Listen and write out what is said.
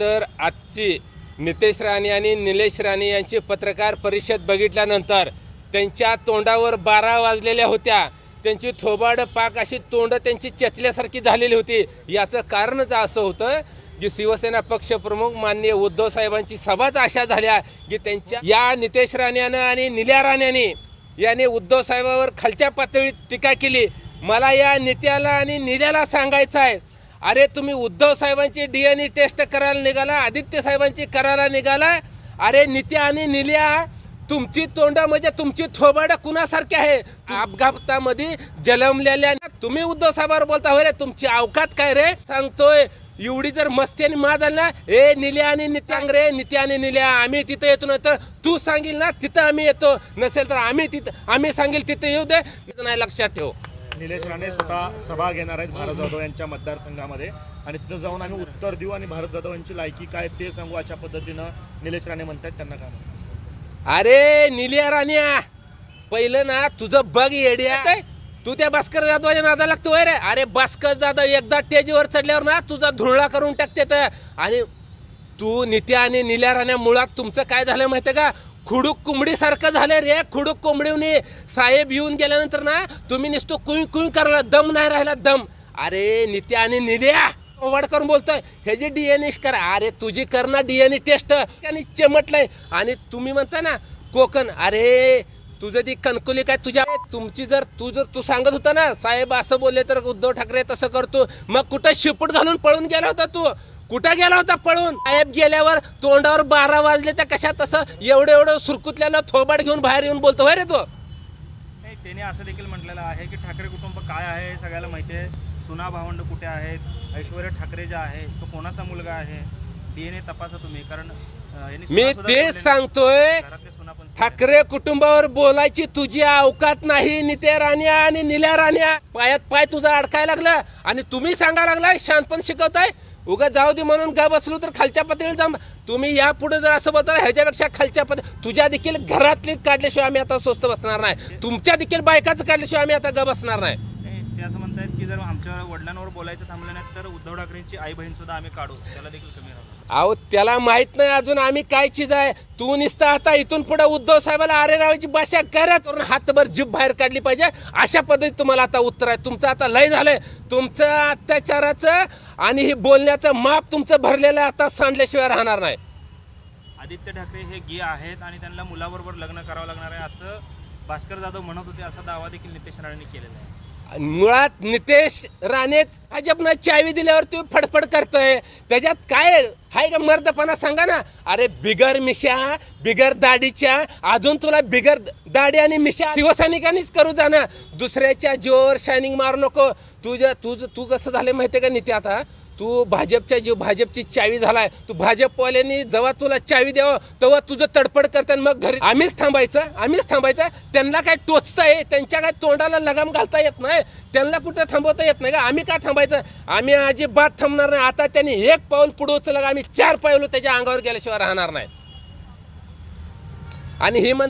तर आजची नितेश राणे आणि निलेश राणे यांची पत्रकार परिषद बघितल्यानंतर त्यांच्या तोंडावर बारा वाजलेल्या होत्या. त्यांची थोबाड पाक अशी तोंड त्यांची चेचल्यासारखी झालेली होती. याचं कारणच असं होतं की शिवसेना पक्षप्रमुख माननीय उद्धव साहेबांची सभाच अशा झाल्या की त्यांच्या या नितेश राणेनं आणि निल्या राण्याने याने उद्धव साहेबावर खालच्या पातळीत टीका केली. मला या नेत्याला आणि निल्याला सांगायचं आहे. अरे तुम्ही उद्धव साहेबांची डीएनए टेस्ट करायला निघाला आदित्य साहेबांची करायला निघाला. अरे नित्या आणि निल्या तुमची तोंड म्हणजे तुमची थोबाड कुणासारखी आहे? अपघातामध्ये जलमलेल्या तुम्ही उद्धव साहेबांवर बोलता हो रे तुमची अवकात काय रे? सांगतोय एवढी जर मस्ती आणि मा झाली ना ए निल्या आणि नित्यांग रे नित्या आणि निल्या आम्ही तिथं येतो ना तर तू सांगील ना तिथं आम्ही येतो. नसेल तर आम्ही तिथं आम्ही सांगेल तिथं येऊ दे. नाही लक्षात ठेव. निलेश राणे स्वतः सभा घेणार आहेत भारत जाधव यांच्या मतदारसंघामध्ये. आणि तिथं जाऊन आम्ही उत्तर देऊ आणि भारत जाधव यांची लायकी काय ते सांगू अशा पद्धतीनं निलेश राणे म्हणतात त्यांना काय अरे निलिया राणे पहिलं ना तुझं बघ येड्या. काय? तू त्या भास्कर जाधवाच्या नादा लागतो रे. अरे भास्कर जाधव एकदा टेजीवर चढल्यावर ना तुझा धुळा करून टाकते तर आणि तू नित्या आणि निल्या राण्या मुळात तुमचं काय झालं माहितीये का? खुडूक कोंबडीसारखं झालं रे. खुडूक कोंबडीने साहेब येऊन गेल्यानंतर ना तुम्ही नुसतं कुई कुई करायला दम नाही राहिला दम. अरे नित्या आणि निल्या वाढ करून बोलतोय. ह्याची ए करा. अरे तुझी कर ना डीएनए टेस्ट आणि चमटलंय. आणि तुम्ही म्हणता ना कोकण अरे तुझं ती कणकुली काय तुझ्या तुमची जर तू जर तू सांगत होता ना साहेब असं बोलले तर उद्धव ठाकरे तसं करतो. मग कुठं शिपूट घालून पळून गेला होता तू? कुठं गेला होता पळून? साहेब गेल्यावर तोंडावर बारा वाजले त्या कशा तसं एवढं एवढं सुरकुतल्याला थोबाड घेऊन बाहेर येऊन बोलतो रे तो? नाही त्याने असं देखील म्हटलेलं आहे की ठाकरे कुटुंब काय आहे हे सगळ्याला माहिती आहे. सुना भावंड कुठे आहेत? ऐश्वर्या ठाकरे जे आहे तो कोणाचा मुलगा आहे? डीएनए तपासा तुम्ही कारण मी तेच सांगतोय. ठाकरे कुटुंबावर बोलायची तुझी अवकात नाही नित्या राण्या आणि निल्या राण्या. पायात पाय तुझा अडकाय लागला आणि तुम्ही सांगा लागलाय शानपण शिकवताय. उगा जाऊ दे म्हणून का बसलो तर खालच्या पातळीवर जा तुम्ही यापुढे जर असं बोलता ह्याच्यापेक्षा खालच्या पद तुझ्या देखील घरातली काढल्याशिवाय आम्ही आता स्वस्त बसणार नाही. तुमच्या देखील बायकाचं काढल्याशिवाय आम्ही आता ग बसणार नाही. की जर आमच्या वडिलांवर बोलायचं थांबलं नाही तर उद्धव ठाकरेंची आई बहीण सुद्धा आम्ही काढू. त्याला देखील कमी राहू. अहो त्याला माहीत नाही अजून आम्ही काय चीज आहे. तू निसता आता इथून पुढे उद्धव साहेबाला अरे रावायची भाषा करच हातभर जीभ बाहेर काढली पाहिजे. अशा पद्धतीत तुम्हाला आता उत्तर आहे. तुमचं आता लय झालंय. तुमचं अत्याचाराचं आणि हे बोलण्याचं माप तुमचं भरलेलं आहे, आता सांडल्याशिवाय राहणार नाही. आदित्य ठाकरे हे गे आहेत आणि त्यांना मुलाबरोबर लग्न करावं लागणार आहे असं भास्कर जाधव म्हणत होते असा दावा देखील नितेश राणेंनी केलेला आहे. मुळात नितेश राणेच भाजपनं चावी दिल्यावर तू फडफड करतोय. त्याच्यात काय हाय का मर्दपणा सांगा ना. अरे बिगर मिशा बिगर दाढीच्या अजून तुला बिगर दाढी आणि मिशा शिवसैनिकांनीच करू जाणं दुसऱ्याच्या जोर शायनिंग मारू नको. तुझं तुझं तू कसं झालं माहितीये का नित्य आता? तू भाजपच्या जीव भाजपची चावी झालाय तू भाजपवाल्यांनी जेव्हा तुला चावी द्यावं तेव्हा तुझं तडफड करताना मग घरी आम्हीच थांबायचं आम्हीच थांबायचं. त्यांना काय टोचताय त्यांच्या काय तोंडाला लगाम घालता येत नाही? त्यांना कुठं थांबवता येत नाही का? आम्ही काय थांबायचं? आम्ही अजिबात थांबणार नाही. आता त्यांनी एक पाऊल पुढे उचललं आम्ही चार पाऊल त्याच्या अंगावर गेल्याशिवाय राहणार नाही. आणि हे म्हण